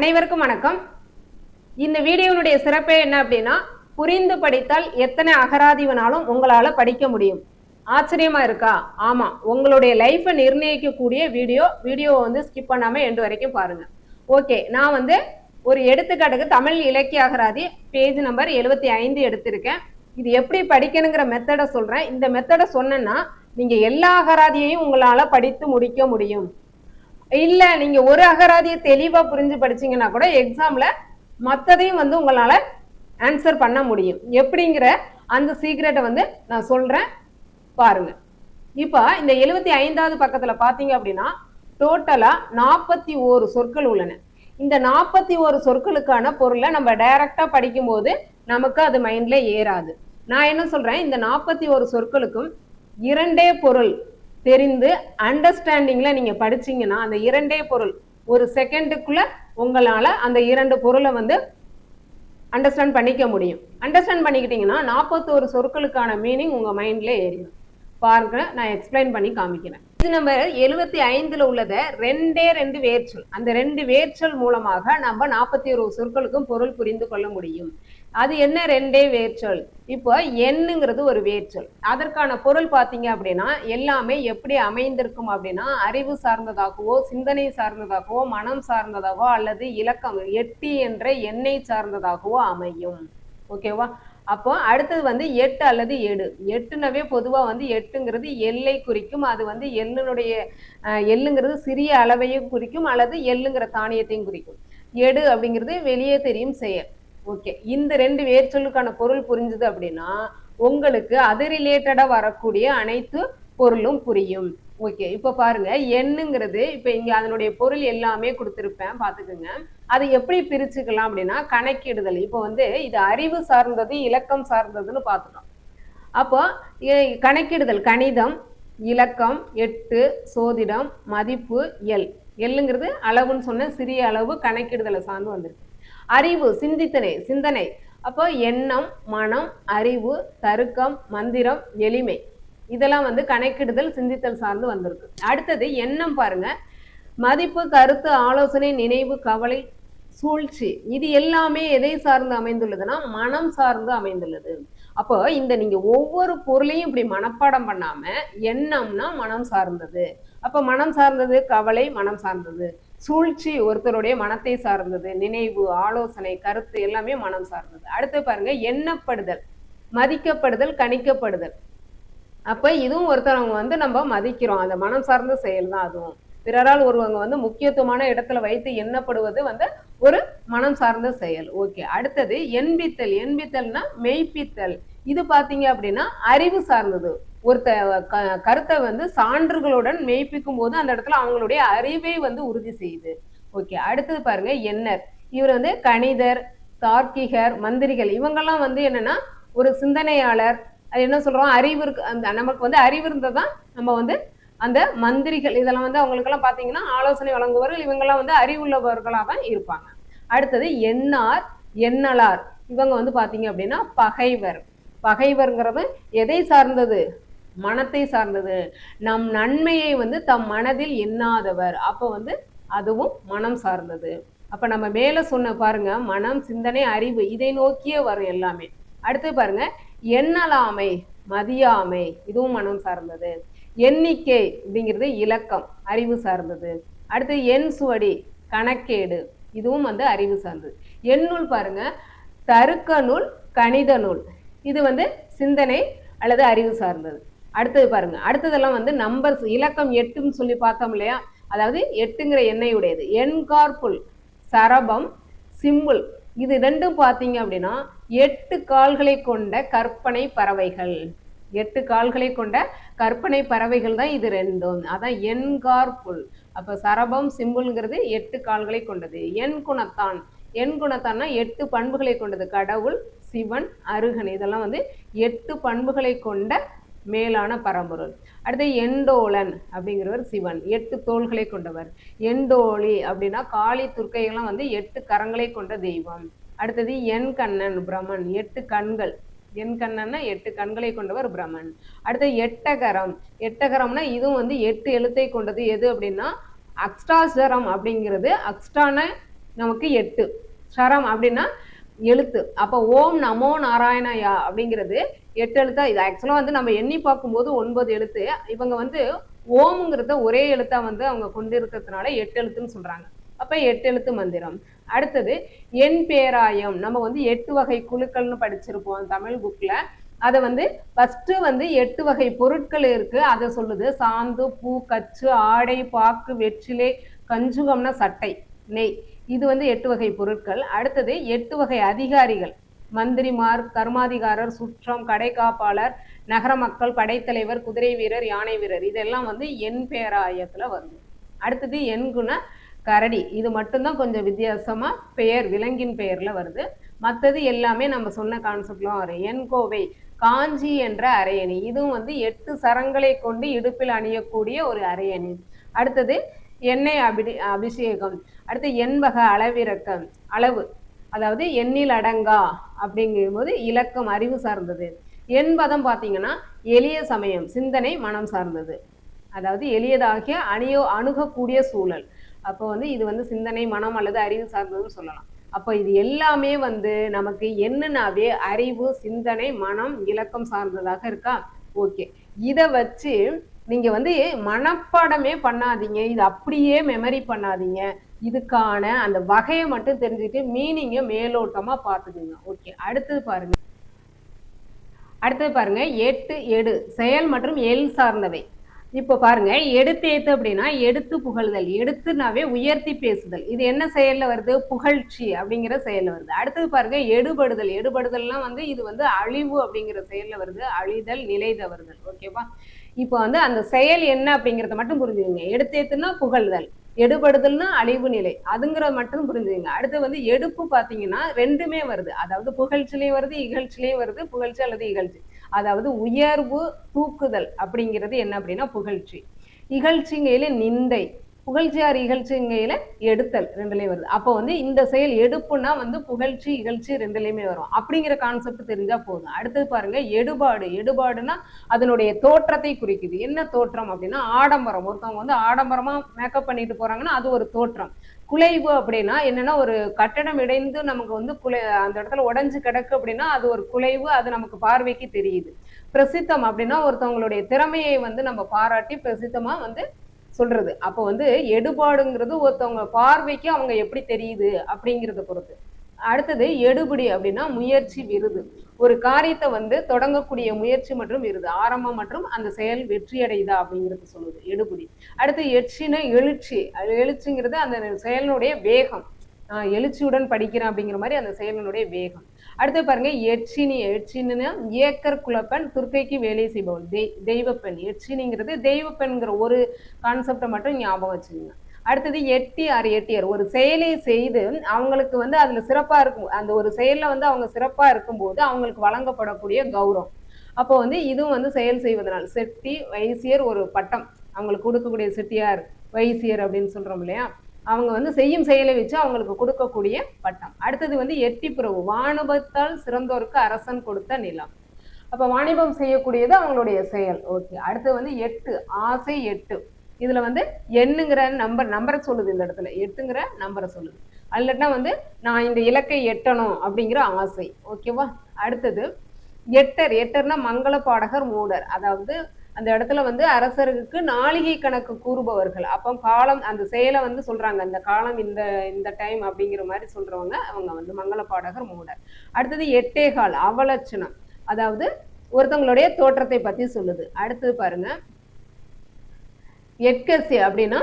அனைவருக்கும் வணக்கம். இந்த வீடியோனுடைய சிறப்பே என்ன அப்படின்னா புரிந்து படித்தால் எத்தனை அகராதி வேணாலும் உங்களால் படிக்க முடியும். ஆச்சரியமா இருக்கா? ஆமாம் உங்களுடைய லைஃப்பை நிர்ணயிக்கக்கூடிய வீடியோ வீடியோவை வந்து ஸ்கிப் பண்ணாமல் எண்டு வரைக்கும் பாருங்க. ஓகே நான் வந்து ஒரு எடுத்துக்காட்டுக்கு தமிழ் இலக்கிய அகராதி பேஜ் நம்பர் எழுபத்தி ஐந்து எடுத்திருக்கேன். இது எப்படி படிக்கணுங்கிற மெத்தடை சொல்கிறேன் இந்த மெத்தடை சொன்னேன்னா நீங்கள் எல்லா அகராதியையும் உங்களால் படித்து முடிக்க முடியும். இல்ல நீங்க ஒரு அகராதியை தெளிவா புரிஞ்சு படிச்சீங்கன்னா கூட எக்ஸாம்ல மத்ததையும் வந்து உங்களால ஆன்சர் பண்ண முடியும். எப்படிங்கிற அந்த சீக்ரெட்டை வந்து நான் சொல்றேன். பாருங்க. இப்போ இந்த எழுபத்தி ஐந்தாவது பக்கத்துல பாத்தீங்க அப்படின்னா டோட்டலா நாற்பத்தி ஓரு சொற்கள் உள்ளன. இந்த நாற்பத்தி ஓரு சொற்களுக்கான பொருளை நம்ம டைரக்டா படிக்கும்போது நமக்கு அது மைண்ட்ல ஏறாது. நான் என்ன சொல்றேன்? இந்த நாற்பத்தி ஓரு சொற்களுக்கும் இரண்டே பொருள் தெரிந்து அண்டர்ஸ்டாண்டிங்ல நீங்க படிச்சீங்கன்னா அந்த இரண்டே பொருள். ஒரு செகண்டுக்குள்ள உங்களால அந்த இரண்டு பொருளை வந்து அண்டர்ஸ்டாண்ட் பண்ணிக்க முடியும். அண்டர்ஸ்டாண்ட் பண்ணிக்கிட்டீங்கன்னா நாற்பத்தோரு சொற்களுக்கான மீனிங் உங்க மைண்ட்ல ஏறிடும். பாருங்க நான் எக்ஸ்பிளைன் பண்ணி காமிக்கிறேன். இது நம்ம எழுபத்தி ஐந்துல உள்ளத ரெண்டே ரெண்டு வேர்ச்சொல். அந்த ரெண்டு வேர்ச்சொல் மூலமாக நம்ம நாற்பத்தி ஒரு சொற்களுக்கும் பொருள் புரிந்து கொள்ள முடியும். அது என்ன ரெண்டே வேர்ச்சொல். இப்போ எண்ணுங்கிறது ஒரு வேர்ச்சொல். அதற்கான பொருள் பார்த்தீங்க அப்படின்னா எல்லாமே எப்படி அமைந்திருக்கும் அப்படின்னா அறிவு சார்ந்ததாகவோ சிந்தனை சார்ந்ததாகவோ மனம் சார்ந்ததாகவோ அல்லது இலக்கம் எட்டி என்ற எண்ணெய் சார்ந்ததாகவோ அமையும். ஓகேவா? அப்போ அடுத்தது வந்து எட்டு அல்லது எடு எட்டுனவே பொதுவாக வந்து எட்டுங்கிறது எல்லை குறிக்கும். அது வந்து எள்ளுனுடைய எள்ளுங்கிறது சிறிய அளவையும் குறிக்கும் அல்லது எள்ளுங்கிற தானியத்தையும் குறிக்கும். எடு அப்படிங்கிறது வெளியே தெரியும் செயல். ஓகே. இந்த ரெண்டு வேர்ச்சொல்லுக்கான பொருள் புரிஞ்சுது அப்படின்னா உங்களுக்கு அது ரிலேட்டடா வரக்கூடிய அனைத்து பொருளும் புரியும். ஓகே. இப்போ பாருங்க எண்ணுங்கிறது இப்போ இங்க அதனுடைய பொருள் எல்லாமே கொடுத்துருப்பேன் பார்த்துக்குங்க அது எப்படி பிரிச்சுக்கலாம் அப்படின்னா கணக்கிடுதல். இப்போ வந்து இது அறிவு சார்ந்தது இலக்கம் சார்ந்ததுன்னு பார்த்துட்டோம் அப்போ கணக்கிடுதல். கணிதம் இலக்கம் எட்டு சோதிடம் மதிப்பு எல். எல்லுங்கிறது அளவுன்னு சொன்ன சிறிய அளவு கணக்கிடுதலை சார்ந்து வந்திருக்கு. அறிவு சிந்தித்தனை சிந்தனை. அப்போ எண்ணம் மனம் அறிவு தருக்கம் மந்திரம் எளிமை. இதெல்லாம் வந்து கணக்கிடுதல் சிந்தித்தல் சார்ந்து வந்திருக்கு. அடுத்தது எண்ணம் பாருங்க. மதிப்பு கருத்து ஆலோசனை நினைவு கவலை சூழ்ச்சி. இது எல்லாமே எதை சார்ந்து அமைந்துள்ளதுன்னா மனம் சார்ந்து அமைந்துள்ளது. அப்போ இந்த நீங்க ஒவ்வொரு பொருளையும் இப்படி மனப்பாடம் பண்ணாம எண்ணம்னா மனம் சார்ந்தது. அப்ப மனம் சார்ந்தது கவலை மனம் சார்ந்தது. சூழ்ச்சி ஒருத்தருடைய மனத்தை சார்ந்தது நினைவு ஆலோசனை கருத்து எல்லாமே மனம் சார்ந்தது. அடுத்து பாருங்க எண்ணப்படுதல் மதிக்கப்படுதல் கணிக்கப்படுதல். அப்ப இதுவும் ஒருத்தரவங்க வந்து நம்ம மதிக்கிறோம். அந்த மனம் சார்ந்த செயல் தான் அதுவும். பிறரால் ஒருவங்க வந்து முக்கியத்துவமான இடத்துல வைத்து எண்ணப்படுவது வந்து ஒரு மனம் சார்ந்த செயல். ஓகே அடுத்தது எண்பித்தல். எண்பித்தல்னா மெய்ப்பித்தல். இது பாத்தீங்க அப்படின்னா அறிவு சார்ந்தது. ஒருத்த க- கருத்தை வந்து சான்றுகளுடன் மெய்ப்பிக்கும் போது அந்த இடத்துல அவங்களுடைய அறிவை வந்து உறுதி செய்யுது. ஓகே அடுத்தது பாருங்க எண்ணர். இவர் வந்து கணிதர் தார்க்கிகர் மந்திரிகள். இவங்கெல்லாம் வந்து என்னன்னா ஒரு சிந்தனையாளர். அது என்ன சொல்றோம்? அறிவு இருக்கு அந்த நமக்கு வந்து அறிவு இருந்ததான் நம்ம வந்து அந்த மந்திரிகள் இதெல்லாம் வந்து அவங்களுக்கெல்லாம் பார்த்தீங்கன்னா ஆலோசனை வழங்குபவர்கள். இவங்கெல்லாம் வந்து அறிவுள்ளவர்களாக தான் இருப்பாங்க. அடுத்தது எண்ணார் எண்ணலார். இவங்க வந்து பார்த்தீங்க அப்படின்னா பகைவர். பகைவர்ங்கிறது எதை சார்ந்தது? மனத்தை சார்ந்தது. நம் நன்மையை வந்து தம் மனதில் எண்ணாதவர். அப்போ வந்து அதுவும் மனம் சார்ந்தது. அப்போ நம்ம மேலே சொன்ன பாருங்க மனம் சிந்தனை அறிவு இதை நோக்கியே வரும் எல்லாமே. அடுத்து பாருங்க எண்ணலாமை மதியாமை இதுவும் மனம் சார்ந்தது. எண்ணிக்கை அப்படிங்கிறது இலக்கம் அறிவு சார்ந்தது. அடுத்து எண் சுவடி கணக்கேடு இதுவும் வந்து அறிவு சார்ந்தது. எண்ணூல் பாருங்க தருக்க நூல் கணித நூல். இது வந்து சிந்தனை அல்லது அறிவு சார்ந்தது. அடுத்தது பாருங்க. அடுத்ததெல்லாம் வந்து நம்பர்ஸ் இலக்கம் எட்டுன்னு சொல்லி பார்த்தோம் இல்லையா? அதாவது எட்டுங்கிற எண்ணெய் உடையது எண்கார்புல் சரபம் சிம்பிள் இது ரெண்டும் பார்த்தீங்க அப்படின்னா எட்டு கால்களை கொண்ட கற்பனை பறவைகள். எட்டு கால்களை கொண்ட கற்பனை பறவைகள் தான் இது ரெண்டும். அதான் எண்கார்புல் அப்போ சரபம் சிம்புல்ங்கிறது எட்டு கால்களை கொண்டது. என் குணத்தான். எண் குணத்தான்னா எட்டு பண்புகளை கொண்டது. கடவுள் சிவன் அருகன். இதெல்லாம் வந்து எட்டு பண்புகளை கொண்ட மேலான பரம்பொருள். அடுத்து எண்டோலன் அப்படிங்கிறவர் சிவன். எட்டு தோள்களை கொண்டவர். எண்டோலி அப்படின்னா காளி துர்க்கைகள்லாம் வந்து எட்டு கரங்களை கொண்ட தெய்வம். அடுத்தது என் கண்ணன் பிரமன் எட்டு கண்கள். என் கண்ணன்னா எட்டு கண்களை கொண்டவர் பிரமன் அடுத்து எட்டகரம். எட்டகரம்னா இதுவும் வந்து எட்டு எழுத்தை கொண்டது. எது அப்படின்னா அக்ஸ்டாசரம் அப்படிங்கிறது. அக்ஸ்டான நமக்கு எட்டு. சரம் அப்படின்னா எழுத்து. அப்போ ஓம் நமோ நாராயணயா அப்படிங்கிறது எட்டு எழுத்தா இது. ஆக்சுவலாக வந்து நம்ம எண்ணி பார்க்கும்போது ஒன்பது எழுத்து. இவங்க வந்து ஓம்ங்கிறத ஒரே எழுத்தா வந்து அவங்க கொண்டு இருக்கிறதுனால எட்டு எழுத்துன்னு சொல்றாங்க. அப்ப எட்டு எழுத்து மந்திரம். அடுத்தது என் பேராயம். நம்ம வந்து எட்டு வகை குழுக்கள்னு படிச்சிருப்போம் தமிழ் புக்ல அதை வந்து ஃபஸ்ட்டு வந்து எட்டு வகை பொருட்கள் இருக்குது அதை சொல்லுது. சாந்து பூ கச்சு ஆடை பாக்கு வெற்றிலை கஞ்சுகம்னா சட்டை நெய். இது வந்து எட்டு வகை பொருட்கள். அடுத்தது எட்டு வகை அதிகாரிகள். மந்திரிமார் கர்மாதிகாரர் சுற்றம் கடைக்காப்பாளர் நகர மக்கள் படைத்தலைவர் குதிரை வீரர் யானை வீரர். இதெல்லாம் வந்து என் பேராயத்தில் வருது. அடுத்தது எண்குண கரடி. இது மட்டும்தான் கொஞ்சம் வித்தியாசமாக பெயர் விலங்கின் பெயரில் வருது. மற்றது எல்லாமே நம்ம சொன்ன கான்செப்ட்லாம் வரும். என் கோவை காஞ்சி என்ற அரையணி. இதுவும் வந்து எட்டு சரங்களை கொண்டு இடுப்பில் அணியக்கூடிய ஒரு அரையணி. அடுத்தது எண்ணெய் அபி அபிஷேகம். அடுத்து எண்பக அளவிறக்கம் அளவு. அதாவது எண்ணில் அடங்கா அப்படிங்கும்போது இலக்கம் அறிவு சார்ந்தது. எண்பதம் பார்த்தீங்கன்னா எளிய சமயம் சிந்தனை மனம் சார்ந்தது. அதாவது எளியதாகிய அணியோ அணுகக்கூடிய சூழல். அப்போ வந்து இது வந்து சிந்தனை மனம் அல்லது அறிவு சார்ந்ததுன்னு சொல்லலாம். அப்போ இது எல்லாமே வந்து நமக்கு என்னன்னாவே அறிவு சிந்தனை மனம் இலக்கம் சார்ந்ததாக இருக்கா? ஓகே. இதை வச்சு நீங்கள் வந்து மனப்பாடமே பண்ணாதீங்க. இது அப்படியே மெமரி பண்ணாதீங்க. இதுக்கான அந்த வகையை மட்டும் தெரிஞ்சுக்கிட்டு மீனிங்கை மேலோட்டமா பார்த்துக்குங்க. ஓகே அடுத்தது பாருங்க. அடுத்தது பாருங்க எட்டு எடு செயல் மற்றும் எல் சார்ந்தவை. இப்போ பாருங்க எடுத்தேத்து அப்படின்னா எடுத்து புகழ்தல் எடுத்துனாவே உயர்த்தி பேசுதல். இது என்ன செயல்ல வருது? புகழ்ச்சி அப்படிங்கிற செயல்ல வருது. அடுத்தது பாருங்க எடுபடுதல். எடுபடுதல்லாம் வந்து இது வந்து அழிவு அப்படிங்கிற செயல்ல வருது. அழிதல் நிலை தவறுதல். ஓகேவா இப்போ வந்து அந்த செயல் என்ன அப்படிங்கிறத மட்டும் புரிஞ்சுக்கங்க. எடுத்தேத்துனா புகழ்தல். எடுபடுதல்னா அழிவு நிலை. அதுங்கிறத மட்டும் புரிஞ்சுங்க அடுத்து வந்து எடுப்பு பார்த்தீங்கன்னா ரெண்டுமே வருது. அதாவது புகழ்ச்சிலையும் வருது இகழ்ச்சிலையும் வருது. புகழ்ச்சி அல்லது இகழ்ச்சி. அதாவது உயர்வு தூக்குதல் அப்படிங்கிறது என்ன அப்படின்னா புகழ்ச்சி. இகழ்ச்சிங்கையில நிந்தை. புகழ்ச்சியார் இகழ்ச்சிங்கையில எடுத்தல் ரெண்டுலேயும் வருது. அப்போ வந்து இந்த செயல் எடுப்புனா வந்து புகழ்ச்சி இகழ்ச்சி ரெண்டுலேயுமே வரும். அப்படிங்கிற கான்செப்ட் தெரிஞ்சா போதும். அடுத்தது பாருங்க எடுபாடு. எடுபாடுனா அதனுடைய தோற்றத்தை குறிக்குது. என்ன தோற்றம் அப்படின்னா ஆடம்பரம். ஒருத்தவங்க வந்து ஆடம்பரமா மேக்கப் பண்ணிட்டு போறாங்கன்னா அது ஒரு தோற்றம். குலைவு அப்படின்னா என்னன்னா ஒரு கட்டடம் இடைந்து நமக்கு வந்து குலை அந்த இடத்துல உடஞ்சு கிடக்கு அப்படின்னா அது ஒரு குலைவு அது நமக்கு பார்வைக்கு தெரியுது. பிரசித்தம் அப்படின்னா ஒருத்தவங்களுடைய திறமையை வந்து நம்ம பாராட்டி பிரசித்தமா வந்து சொல்றது. அப்போ வந்து எடுபாடுங்கிறது ஒருத்தவங்க பார்வைக்கு அவங்க எப்படி தெரியுது அப்படிங்கிறத பொறுத்து. அடுத்தது எடுபடி அப்படின்னா முயற்சி விருது. ஒரு காரியத்தை வந்து தொடங்கக்கூடிய முயற்சி மற்றும் விருது. ஆரம்பம் மற்றும் அந்த செயல் வெற்றி அடையுதா அப்படிங்கிறது சொல்லுது எடுபடி. அடுத்து எச்சின எழுச்சி. அது எழுச்சிங்கிறது அந்த செயலினுடைய வேகம். எழுச்சியுடன் படிக்கிறேன் அப்படிங்கிற மாதிரி அந்த செயலினுடைய வேகம். அடுத்து பாருங்க எச்சினி எச்சின்னா ஏக்கர் குலப்பெண் துர்க்கைக்கு வேலை செய்பவள். தெய் தெய்வப்பெண். எச்சினிங்கிறது தெய்வப்பெண்ங்கிற ஒரு கான்செப்டை மட்டும் ஞாபகம் வச்சுக்கோங்க. அடுத்தது எட்டியார் எட்டியார் ஒரு செயலை செய்து அவங்களுக்கு வந்து அதில் சிறப்பாக இருக்கும். அந்த ஒரு செயலில் வந்து அவங்க சிறப்பாக இருக்கும்போது அவங்களுக்கு வழங்கப்படக்கூடிய கௌரவம். அப்போ வந்து இதுவும் வந்து செயல் செய்வதனால் செட்டி வைசியர் ஒரு பட்டம். அவங்களுக்கு கொடுக்கக்கூடிய செட்டியார் வைசியர் அப்படின்னு சொல்கிறோம் இல்லையா? அவங்க வந்து செய்யும் செயலை வச்சு அவங்களுக்கு கொடுக்கக்கூடிய பட்டம். அடுத்தது வந்து எட்டி பிறவு வாணிபத்தால் சிறந்தோருக்கு அரசன் கொடுத்த நிலம். அப்ப வாணிபம் செய்யக்கூடியது அவங்களுடைய செயல். ஓகே. அடுத்து வந்து எட்டு. ஆசை எட்டு. இதுல வந்து எண்ணுங்கிற நம்பர் நம்பரை சொல்லுது இந்த இடத்துல. எட்டுங்கிற நம்பரை சொல்லுது. அல்லட்டா வந்து நான் இந்த இலக்கை எட்டணும் அப்படிங்கிற ஆசை. ஓகேவா? அடுத்தது எட்டர். எட்டர்னா மங்கள பாடகர் மூடர். அதாவது அந்த இடத்துல வந்து அரசருக்கு நாளிகை கணக்கு கூறுபவர்கள். அப்போ காலம் அந்த செயலை வந்து சொல்றாங்க. இந்த காலம் இந்த இந்த டைம் அப்படிங்கிற மாதிரி சொல்றவங்க அவங்க வந்து மங்கள பாடகர் மூடர். அடுத்தது எட்டேகால் அவலட்சணம். அதாவது ஒருத்தவங்களுடைய தோற்றத்தை பத்தி சொல்லுது. அடுத்தது பாருங்க. எட்கசி அப்படின்னா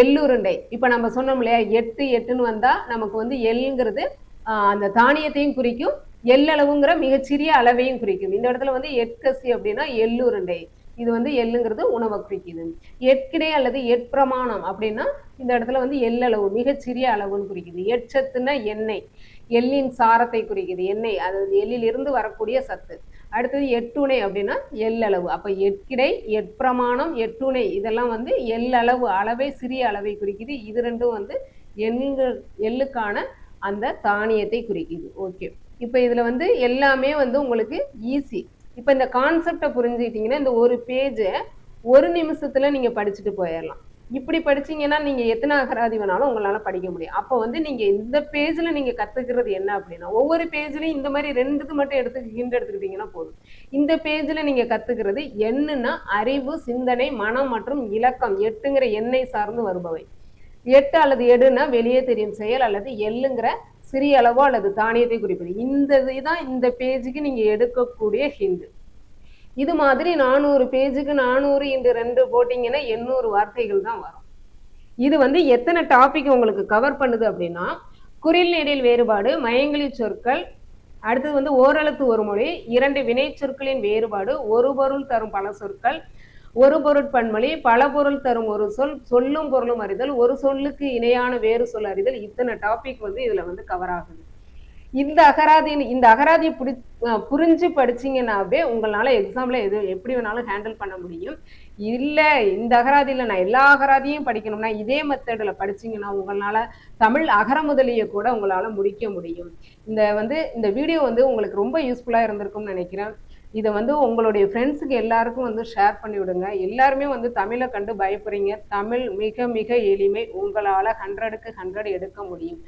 எள்ளுருண்டை. இப்ப நம்ம சொன்னோம் இல்லையா எட்டு எட்டுன்னு வந்தா நமக்கு வந்து எள்ளுங்கிறது ஆஹ் அந்த தானியத்தையும் குறிக்கும் எள்ளளவுங்கிற மிகச்சிறிய அளவையும் குறிக்கும். இந்த இடத்துல வந்து எட்கசி அப்படின்னா எள்ளுருண்டை. இது வந்து எள்ளுங்கிறது உணவை குறிக்குது. எட்கிடை அல்லது எட்பிரமாணம் அப்படின்னா இந்த இடத்துல வந்து எள்ளளவு மிகச்சிறிய அளவுன்னு குறிக்குது. எட்சத்துன்னா எண்ணெய். எள்ளின் சாரத்தை குறிக்குது. எண்ணெய். அது எள்ளிலிருந்து வரக்கூடிய சத்து. அடுத்தது எட்டுணை அப்படின்னா எள்ளளவு அப்போ எட்கிடை எட்பிரமாணம் எட்டுணை இதெல்லாம் வந்து எள்ளளவு அளவை சிறிய அளவை குறிக்குது. இது ரெண்டும் வந்து எண்கள் எள்ளுக்கான அந்த தானியத்தை குறிக்குது. ஓகே. இப்போ இதில் வந்து எல்லாமே வந்து உங்களுக்கு ஈஸி. இப்போ இந்த கான்செப்டை புரிஞ்சுக்கிட்டீங்கன்னா இந்த ஒரு பேஜை ஒரு நிமிஷத்துல நீங்க படிச்சுட்டு போயிடலாம். இப்படி படிச்சீங்கன்னா நீங்க எத்தனை அகராதி வேணாலும் உங்களால படிக்க முடியும். அப்போ வந்து நீங்க இந்த பேஜ்ல நீங்க கத்துக்கிறது என்ன அப்படின்னா ஒவ்வொரு பேஜ்லயும் இந்த மாதிரி ரெண்டுக்கு மட்டும் எடுத்து ஹிண்ட் எடுத்துக்கிட்டீங்கன்னா போதும். இந்த பேஜ்ல நீங்க கத்துக்கிறது என்னன்னா அறிவு சிந்தனை மனம் மற்றும் இலக்கம் எட்டுங்கிற எண்ணை சார்ந்து வருபவை. எட்டு அல்லது எடுனா வெளியே தெரியும். செயல் அல்லது எள்ளுங்கிற சிறிய அளவோ அல்லது தானியத்தை குறிப்பது இந்த இதுதான் இந்த பேஜுக்கு நீங்க எடுக்கக்கூடிய ஹிந்து இது மாதிரி நானூறு பேஜுக்கு நானூறு இன்று ரெண்டு போட்டிங்கன்னா எண்ணூறு வார்த்தைகள் தான் வரும். இது வந்து எத்தனை டாபிக் உங்களுக்கு கவர் பண்ணுது அப்படின்னா குறில் நெடில் வேறுபாடு மயங்கலி சொற்கள் அடுத்தது வந்து ஓரெழுத்து ஒரு மொழி இரண்டு வினை சொற்களின் வேறுபாடு ஒரு பொருள் தரும் பல சொற்கள் ஒரு பொருட்பன்மொழி பல பொருள் தரும் ஒரு சொல் சொல்லும் பொருளும் அறிதல் ஒரு சொல்லுக்கு இணையான வேறு சொல் அறிதல் இத்தனை டாபிக் வந்து இதுல வந்து கவர் ஆகுது. இந்த அகராதி இந்த அகராதியை புடி புரிஞ்சு படிச்சீங்கன்னாவே உங்களால எக்ஸாம்ல எது எப்படி வேணாலும் ஹேண்டில் பண்ண முடியும். இல்லை இந்த அகராதியில் நான் எல்லா அகராதியும் படிக்கணும்னா இதே மெத்தடில் படிச்சிங்கன்னா உங்களால் தமிழ் அகர முதலிய கூட உங்களால் முடிக்க முடியும். இந்த வந்து இந்த வீடியோ வந்து உங்களுக்கு ரொம்ப யூஸ்ஃபுல்லாக இருந்திருக்கும்னு நினைக்கிறேன். இதை வந்து உங்களுடைய ஃப்ரெண்ட்ஸுக்கு எல்லாருக்கும் வந்து ஷேர் பண்ணி விடுங்க எல்லாருமே வந்து தமிழை கண்டு பயப்படுறீங்க. தமிழ் மிக மிக எளிமை. உங்களால் ஹண்ட்ரடுக்கு ஹண்ட்ரட் எடுக்க முடியும்.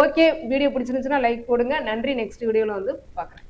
ஓகே வீடியோ பிடிச்சிருந்துச்சுன்னா லைக் போடுங்க. நன்றி நெக்ஸ்ட் வீடியோவில் வந்து பார்க்குறேன்.